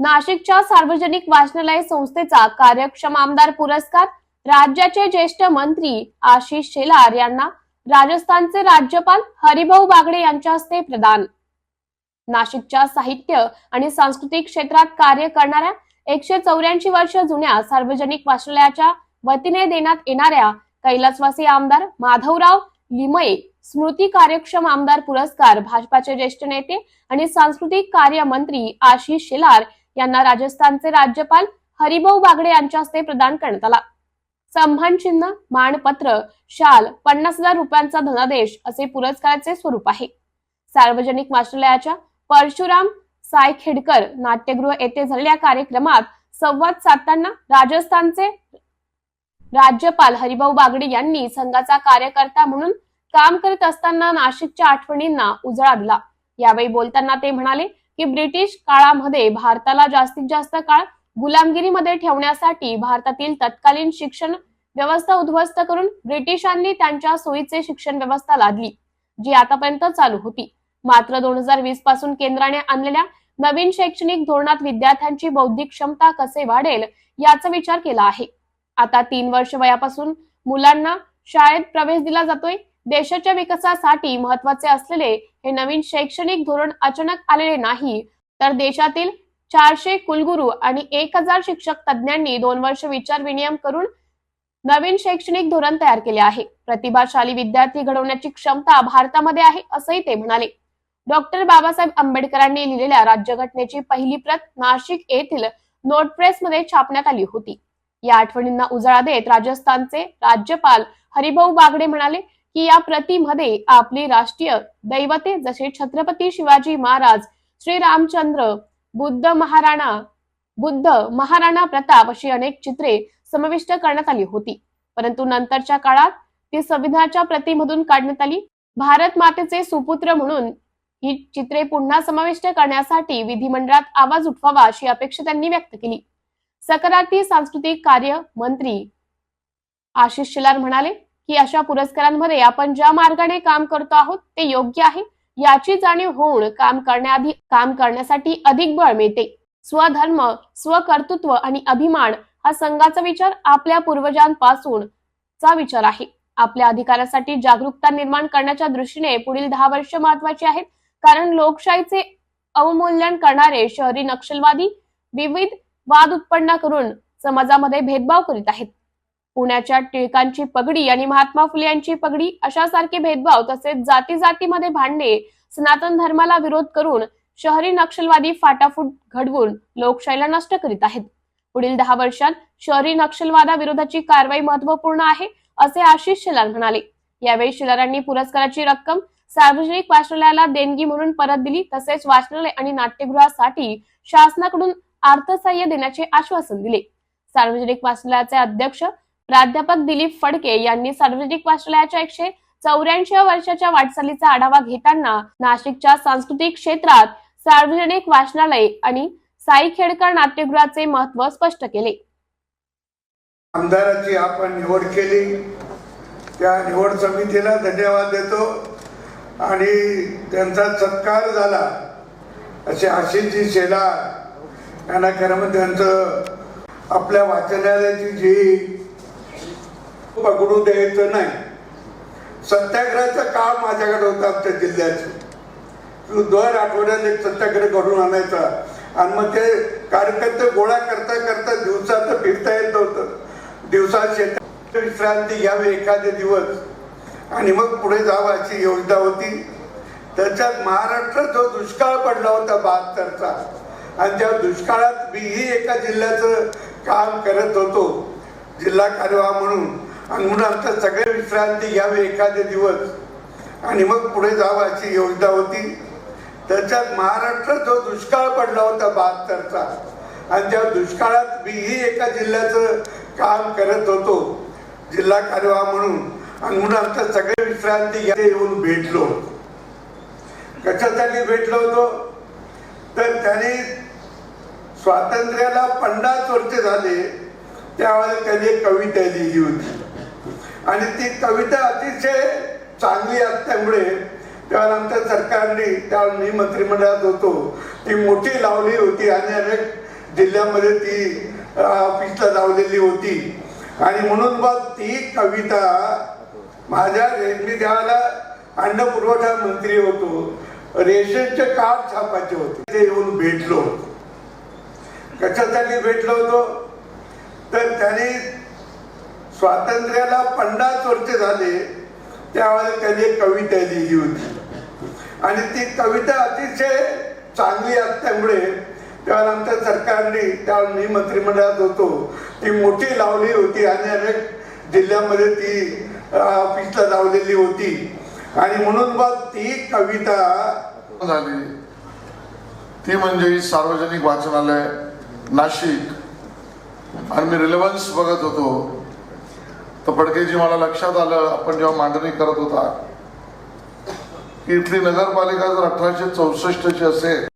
नाशिकच्या सार्वजनिक वाचनालय संस्थेचा कार्यक्षम आमदार पुरस्कार राज्याचे ज्येष्ठ मंत्री आशिष शेलार यांना राजस्थानचे राज्यपाल हरिभाऊ बागडे यांच्या हस्ते प्रदान. नाशिकच्या साहित्य आणि सांस्कृतिक क्षेत्रात कार्य करणाऱ्या एकशे चौऱ्याऐंशी वर्ष जुन्या सार्वजनिक वाचनालयाच्या वतीने देण्यात येणाऱ्या कैलासवासी आमदार माधवराव लिमये स्मृती कार्यक्षम आमदार पुरस्कार भाजपाचे ज्येष्ठ नेते आणि सांस्कृतिक कार्य मंत्री आशिष शेलार यांना राजस्थानचे राज्यपाल हरिभाऊ बागडे यांच्या हस्ते प्रदान करण्यात आला. सन्मान चिन्ह मानपत्र शाल पन्नास हजार रुपयांचा धनादेश असे पुरस्काराचे स्वरूप आहे. सार्वजनिक वाचनालयाच्या परशुराम सायखेडकर नाट्यगृह येथे झालेल्या कार्यक्रमात संवाद साधताना राजस्थानचे राज्यपाल हरिभाऊ बागडे यांनी संघाचा कार्यकर्ता म्हणून काम करत असताना नाशिकच्या आठवणींना उजाळा दिला. यावेळी बोलताना ते म्हणाले की ब्रिटिश काळामध्ये भारताला जास्तीत जास्त काळ गुलामगिरीमध्ये ठेवण्यासाठी भारतातील तत्कालीन शिक्षण व्यवस्था उद्ध्वस्त करून ब्रिटिशांनी त्यांच्या सोयीचे शिक्षण व्यवस्था लादली जी आतापर्यंत चालू होती. मात्र दोन हजार वीसपासून केंद्राने आणलेल्या नवीन शैक्षणिक धोरणात विद्यार्थ्यांची बौद्धिक क्षमता कसे वाढेल याचा विचार केला आहे. आता तीन वर्ष वयापासून मुलांना शाळेत प्रवेश दिला जातोय. देशाच्या विकासासाठी महत्त्वाचे असलेले हे नवीन शैक्षणिक धोरण अचानक आलेले नाही तर देशातील चारशे कुलगुरू आणि एक हजार शिक्षक तज्ज्ञांनी दोन वर्ष विचार विनियम करून नवीन शैक्षणिक धोरण तयार केले आहे. प्रतिभाशाली विद्यार्थी घडवण्याची क्षमता भारतामध्ये आहे असंही ते म्हणाले. डॉक्टर बाबासाहेब आंबेडकरांनी लिहिलेल्या राज्यघटनेची पहिली प्रत नाशिक येथील नोट प्रेस मध्ये छापण्यात आली होती. या आठवणींना उजाळा देत राजस्थानचे राज्यपाल हरिभाऊ बागडे म्हणाले की या प्रतीमध्ये आपली राष्ट्रीय दैवते जसे छत्रपती शिवाजी महाराज श्री रामचंद्र बुद्ध महाराणा बुद्ध महाराणा प्रताप अशी अनेक चित्रे समाविष्ट करण्यात आली होती. परंतु नंतरच्या काळात ती संविधानाच्या प्रतीमधून काढण्यात आली. भारत मातेचे सुपुत्र म्हणून ही चित्रे पुन्हा समाविष्ट करण्यासाठी विधिमंडळात आवाज उठवावा अशी अपेक्षा त्यांनी व्यक्त केली. सकारार्थी सांस्कृतिक कार्य मंत्री आशिष शेलार म्हणाले की अशा पुरस्कारांमध्ये आपण ज्या मार्गाने काम करतो आहोत ते योग्य आहे? याची जाणीव होऊन काम करण्याआधी काम करण्यासाठी अधिक बळ मिळते. स्वधर्म स्वकर्तृत्व आणि अभिमान हा संघाचा विचार आपल्या पूर्वजांपासून चा विचार आहे. आपल्या अधिकारासाठी जागरूकता निर्माण करण्याच्या दृष्टीने पुढील दहा वर्ष महत्वाची आहेत. कारण लोकशाहीचे अवमूल्यन करणारे शहरी नक्षलवादी विविध वाद उत्पन्न करून समाजामध्ये भेदभाव करीत आहेत. पुण्याच्या टिळकांची पगडी आणि महात्मा फुले यांची पगडी अशासारखे भेदभाव तसेच जाती जातीमध्ये भांडणे सनातन धर्माला विरोध करून शहरी नक्षलवादी फाटाफूट घडवून लोकशाहीला नष्ट करीत आहेत. पुढील दहा वर्षात शहरी नक्षलवादाविरोधाची कारवाई महत्त्वपूर्ण आहे असे आशिष शेलार म्हणाले. यावेळी शेलारांनी पुरस्काराची रक्कम सार्वजनिक वाचनालयाला देणगी म्हणून परत दिली तसेच वाचनालय आणि नाट्यगृहासाठी शासनाकडून अर्थसहाय्य देण्याचे आश्वासन दिले. सार्वजनिक वाचनालयाचे अध्यक्ष प्राध्यापक दिलीप फडके यांनी सार्वजनिक वाचनालयाच्या एकशे चौऱ्याऐंशी वर्षाच्या वाटचालीचा आढावा घेताना नाशिकच्या सांस्कृतिक क्षेत्रात सार्वजनिक वाचनालय आणि साई खेडकर नाट्यगृहाचे महत्त्व स्पष्ट केले. आमदाराची आपण निवड केली. त्या निवड समितीला धन्यवाद देतो आणि त्यांचा सत्कार झाला असे आशिषजी शेलार यांना खरं म्हणजे त्यांचं आपल्या वाचनालयाची जी पकडू द्यायचं नाही. सत्याग्रहाचं काम माझ्याकडे होतं आमच्या जिल्ह्याचं दर आठवड्यात एक सत्याग्रह घडून आणायचा. आणि मग ते कार्यकर्ते गोळा करता करता दिवसात फिरता येत नव्हतं. दिवसात शेतात विश्रांती घ्यावी एखादे दिवस. आणि मग पुढे जावं अशी योजना होती. त्याच्यात महाराष्ट्रात जो दुष्काळ पडला होता बहात्तरचा. आणि त्या दुष्काळात मीही एका जिल्ह्याचं काम करत होतो. जिल्हा कार्यवाह म्हणून. आणि म्हणून सगळे विश्रांती घ्यावी एखादे दिवस. आणि मग पुढे जावं अशी योजना होती. त्याच्यात महाराष्ट्रात जो दुष्काळ पडला होता बहात्तरचा आणि त्या दुष्काळात मीही एका जिल्ह्याचं काम करत होतो जिल्हा कार्यवाह म्हणून. आणि म्हणून सगळे विश्रांती घ्या येऊन भेटलो. कशासाठी भेटलो होतो? तर त्याने स्वातंत्र्याला पन्नास वर्ष झाले त्यावेळेला त्यांनी कविता लिहिली होती. आणि ती कविता अतिशय चांगली असल्यामुळे त्यावेळेला आमच्या सरकारने त्यावेळेला मी मंत्रिमंडळात होतो ती मोठी लावली होती आणि अनेक जिल्ह्यामध्ये ती ऑफिसला लावलेली होती. आणि म्हणून मग ती कविता माझ्या मी त्यावेळेला अन्न पुरवठा मंत्री होतो. रेशनचे कार्ड छापायचे होते. ते येऊन भेटलो कशासाठी भेटलो होतो? तर त्यांनी स्वातंत्र्याला पन्नास वर्ष झाले त्यावेळेला त्यांनी एक कविता लिहिली होती. आणि ती कविता अतिशय चांगली असल्यामुळे तेव्हा आमच्या सरकारने त्यावेळेला मी मंत्रिमंडळात होतो ती मोठी लावली होती आणि अनेक जिल्ह्यामध्ये ती ऑफिसला लावलेली होती. आणि म्हणून मग ती कविता झाली. ती म्हणजे सार्वजनिक वाचनालय नाशिक. आणि मी रिलेव्हन्स बघत होतो. तर फडकेजी मला लक्षात आलं आपण जेव्हा मांडणी करत होता की इथली नगरपालिका जर अठराशे चौसष्टची असेल